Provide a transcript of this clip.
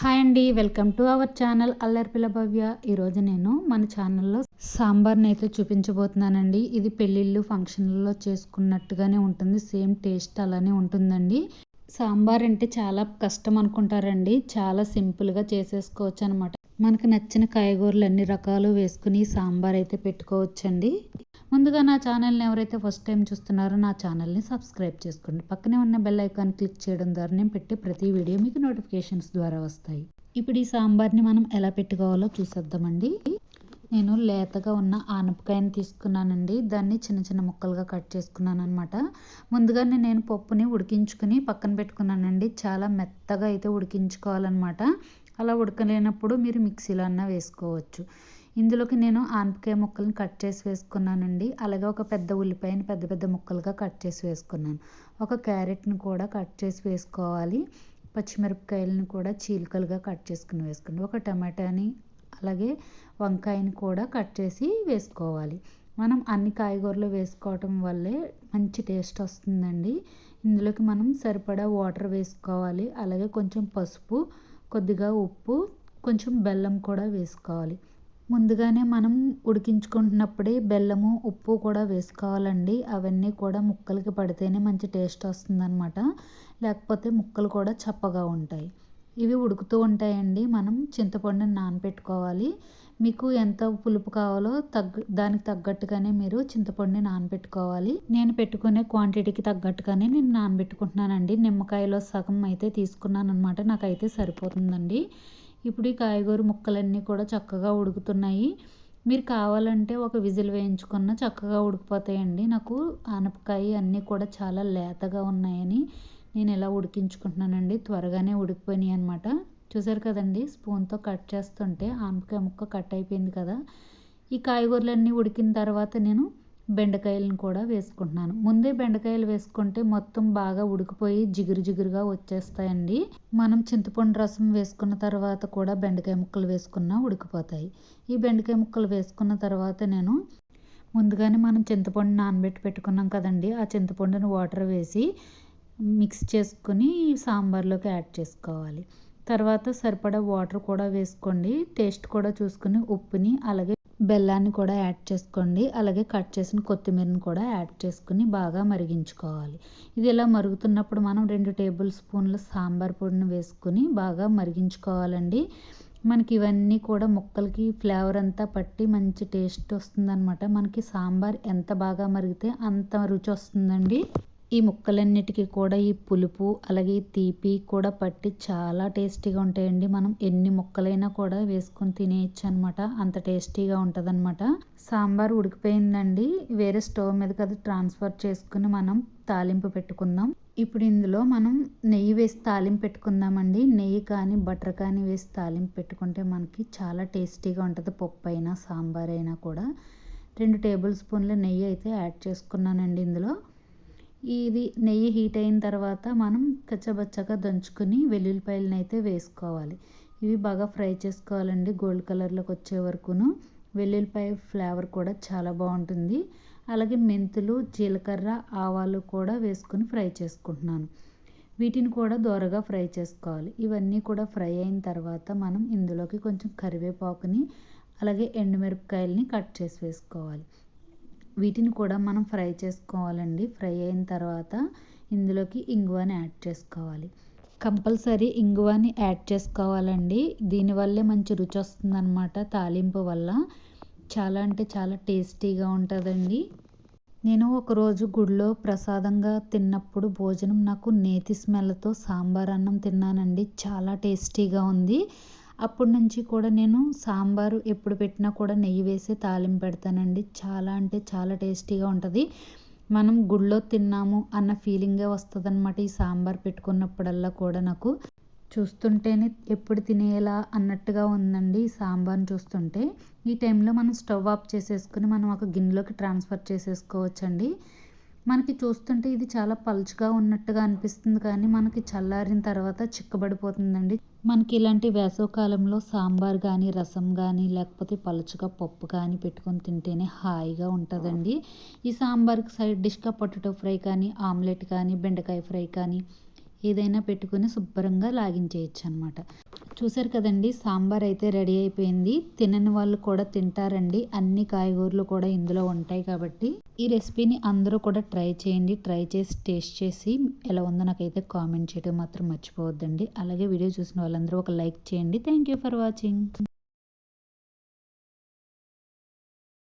Hi అండి welcome to our channel Allaripilla Bhavya ఈరోజు నేను మన ఛానల్లో సాంబార్ని అయితే చూపించబోతున్నానండి. ఇది పెళ్ళిళ్ళు ఫంక్షన్లలో చేసుకున్నట్టుగానే ఉంటుంది. సేమ్ టేస్ట్ అలానే ఉంటుందండి. సాంబార్ అంటే చాలా కష్టం అనుకుంటారండి. చాలా సింపుల్గా చేసేసుకోవచ్చు అనమాట మనకు నచ్చిన కాయగూరలు అన్ని రకాలు వేసుకుని సాంబార్ అయితే పెట్టుకోవచ్చండి. ముందుగా నా ఛానల్ని ఎవరైతే ఫస్ట్ టైం చూస్తున్నారో నా ఛానల్ని సబ్స్క్రైబ్ చేసుకోండి. పక్కనే ఉన్న బెల్ ఐకాన్ క్లిక్ చేయడం ద్వారా నేను పెట్టే ప్రతి వీడియో మీకు నోటిఫికేషన్స్ ద్వారా వస్తాయి. ఇప్పుడు ఈ సాంబార్ని మనం ఎలా పెట్టుకోవాలో చూసేద్దామండి. నేను లేతగా ఉన్న ఆనపకాయని తీసుకున్నానండి. దాన్ని చిన్న చిన్న ముక్కలుగా కట్ చేసుకున్నాను అనమాట ముందుగానే నేను పప్పుని ఉడికించుకుని పక్కన పెట్టుకున్నానండి. చాలా మెత్తగా అయితే ఉడికించుకోవాలన్నమాట. అలా ఉడకలేనప్పుడు మీరు మిక్సీలో అన్న వేసుకోవచ్చు. ఇందులోకి నేను ఆనపకాయ ముక్కలను కట్ చేసి వేసుకున్నానండి. అలాగే ఒక పెద్ద ఉల్లిపాయని పెద్ద పెద్ద ముక్కలుగా కట్ చేసి వేసుకున్నాను. ఒక క్యారెట్ని కూడా కట్ చేసి వేసుకోవాలి. పచ్చిమిరపకాయలను కూడా చీలికలుగా కట్ చేసుకుని వేసుకోండి. ఒక టమాటాని అలాగే వంకాయని కూడా కట్ చేసి వేసుకోవాలి. మనం అన్ని కాయగూరలు వేసుకోవటం వల్లే మంచి టేస్ట్ వస్తుందండి. ఇందులోకి మనం సరిపడా వాటర్ వేసుకోవాలి. అలాగే కొంచెం పసుపు కొద్దిగా ఉప్పు కొంచెం బెల్లం కూడా వేసుకోవాలి. ముందుగానే మనం ఉడికించుకుంటున్నప్పుడే బెల్లము ఉప్పు కూడా వేసుకోవాలండి. అవన్నీ కూడా ముక్కలకి పడితేనే మంచి టేస్ట్ వస్తుందన్నమాట. లేకపోతే ముక్కలు కూడా చప్పగా ఉంటాయి. ఇవి ఉడుకుతూ ఉంటాయండి. మనం చింతపండుని నానబెట్టుకోవాలి మీకు ఎంత పులుపు కావాలో తగ్గ దానికి తగ్గట్టుగానే మీరు చింతపండుని నానబెట్టుకోవాలి నేను పెట్టుకునే క్వాంటిటీకి తగ్గట్టుగానే నేను నానబెట్టుకుంటున్నానండి. నిమ్మకాయలో సగం అయితే తీసుకున్నాను అనమాట నాకైతే సరిపోతుందండి. ఇప్పుడు ఈ కాయగూర ముక్కలన్నీ కూడా చక్కగా ఉడుకుతున్నాయి. మీరు కావాలంటే ఒక విజిల్ వేయించుకున్న చక్కగా ఉడికిపోతాయండి. నాకు ఆనపకాయ అన్నీ కూడా చాలా లేతగా ఉన్నాయని నేను ఇలా ఉడికించుకుంటున్నానండి. త్వరగానే ఉడికిపోయినాయి అనమాట చూసారు కదండి స్పూన్తో కట్ చేస్తుంటే ఆనపకాయ ముక్క కట్ అయిపోయింది కదా. ఈ కాయగూరలన్నీ ఉడికిన తర్వాత నేను బెండకాయలను కూడా వేసుకుంటున్నాను. ముందే బెండకాయలు వేసుకుంటే మొత్తం బాగా ఉడికిపోయి జిగురు జిగురుగా వచ్చేస్తాయండి. మనం చింతపండు రసం వేసుకున్న తర్వాత కూడా బెండకాయ ముక్కలు వేసుకున్నా ఉడికిపోతాయి. ఈ బెండకాయ ముక్కలు వేసుకున్న తర్వాత నేను ముందుగానే మనం చింతపండు నానబెట్టి పెట్టుకున్నాం కదండి. ఆ చింతపండుని వాటర్ వేసి మిక్స్ చేసుకుని సాంబార్లోకి యాడ్ చేసుకోవాలి. తర్వాత సరిపడా వాటర్ కూడా వేసుకోండి. టేస్ట్ కూడా చూసుకుని ఉప్పుని అలాగే బెల్లాన్ని కూడా యాడ్ చేసుకోండి. అలాగే కట్ చేసిన కొత్తిమీరని కూడా యాడ్ చేసుకుని బాగా మరిగించుకోవాలి. ఇది ఇలా మరుగుతున్నప్పుడు మనం రెండు టేబుల్ స్పూన్ల సాంబార్ పొడిని వేసుకుని బాగా మరిగించుకోవాలండి. మనకి ఇవన్నీ కూడా ముక్కలకి ఫ్లేవర్ అంతా పట్టి మంచి టేస్ట్ వస్తుందన్నమాట. మనకి సాంబార్ ఎంత బాగా మరిగితే అంత రుచి వస్తుందండి. ఈ ముక్కలన్నిటికీ కూడా ఈ పులుపు అలాగే తీపి కూడా పట్టి చాలా టేస్టీగా ఉంటాయండి. మనం ఎన్ని ముక్కలైనా కూడా వేసుకొని తినేయచ్చు అనమాట అంత టేస్టీగా ఉంటుందన్నమాట సాంబార్ ఉడికిపోయిందండి. వేరే స్టవ్ మీద కదా ట్రాన్స్ఫర్ చేసుకుని మనం తాలింపు పెట్టుకుందాం. ఇప్పుడు ఇందులో మనం నెయ్యి వేసి తాలింపు పెట్టుకుందామండి. నెయ్యి కానీ బటర్ కానీ వేసి తాలింపు పెట్టుకుంటే మనకి చాలా టేస్టీగా ఉంటుంది. పప్పు అయినా సాంబార్ అయినా కూడా. రెండు టేబుల్ స్పూన్ల నెయ్యి అయితే యాడ్ చేసుకున్నానండి ఇందులో. ఇది నెయ్యి హీట్ అయిన తర్వాత మనం కచ్చబచ్చగా దంచుకుని వెల్లుల్లిపాయలను అయితే వేసుకోవాలి. ఇవి బాగా ఫ్రై చేసుకోవాలండి. గోల్డ్ కలర్లోకి వచ్చే వరకును. వెల్లుల్లిపాయ ఫ్లేవర్ కూడా చాలా బాగుంటుంది. అలాగే మెంతులు జీలకర్ర ఆవాలు కూడా వేసుకుని ఫ్రై చేసుకుంటున్నాను. వీటిని కూడా దోరగా ఫ్రై చేసుకోవాలి. ఇవన్నీ కూడా ఫ్రై అయిన తర్వాత మనం ఇందులోకి కొంచెం కరివేపాకుని అలాగే ఎండుమిరపకాయలని కట్ చేసి వేసుకోవాలి. వీటిని కూడా మనం ఫ్రై చేసుకోవాలండి. ఫ్రై అయిన తర్వాత ఇందులోకి ఇంగువని యాడ్ చేసుకోవాలి. కంపల్సరీ ఇంగువని యాడ్ చేసుకోవాలండి. దీనివల్లే మంచి రుచి వస్తుందన్నమాట తాలింపు వల్ల. చాలా అంటే చాలా టేస్టీగా ఉంటుందండి. నేను ఒకరోజు గుడిలో ప్రసాదంగా తిన్నప్పుడు భోజనం నాకు నేతి స్మెల్తో సాంబార్ అన్నం తిన్నానండి. చాలా టేస్టీగా ఉంది. అప్పటి నుంచి కూడా నేను సాంబారు ఎప్పుడు పెట్టినా కూడా నెయ్యి వేసి తాలింపు పెడతానండి. చాలా అంటే చాలా టేస్టీగా ఉంటుంది. మనం గుళ్ళో తిన్నాము అన్న ఫీలింగే వస్తుందన్నమాట ఈ సాంబార్ పెట్టుకున్నప్పుడల్లా కూడా నాకు. చూస్తుంటేనే ఎప్పుడు తినేలా అన్నట్టుగా ఉందండి ఈ సాంబార్ని చూస్తుంటే. ఈ టైంలో మనం స్టవ్ ఆఫ్ చేసేసుకుని మనం ఒక గిన్నెలోకి ట్రాన్స్ఫర్ చేసేసుకోవచ్చండి. మనకి చూస్తుంటే ఇది చాలా పలుచగా ఉన్నట్టుగా అనిపిస్తుంది కానీ మనకి చల్లారిన తర్వాత చిక్కబడిపోతుందండి. మనకి ఇలాంటి వేసవకాలంలో సాంబార్ కానీ రసం కానీ లేకపోతే పలుచగా పప్పు కానీ పెట్టుకొని తింటేనే హాయిగా ఉంటుందండి. ఈ సాంబార్కి సైడ్ డిష్గా పొటాటో ఫ్రై కానీ ఆమ్లెట్ కానీ బెండకాయ ఫ్రై కానీ ఏదైనా పెట్టుకొని శుభ్రంగా లాగించేయచ్చు అనమాట చూసారు కదండి సాంబార్ అయితే రెడీ అయిపోయింది. తినని వాళ్ళు కూడా తింటారండి. అన్ని కాయగూరలు కూడా ఇందులో ఉంటాయి కాబట్టి. ఈ రెసిపీని అందరూ కూడా ట్రై చేయండి. ట్రై చేసి టేస్ట్ చేసి ఎలా ఉందో నాకైతే కామెంట్ చేయడం మాత్రం మర్చిపోవద్దండి. అలాగే వీడియో చూసిన వాళ్ళందరూ ఒక లైక్ చేయండి. Thank you for watching.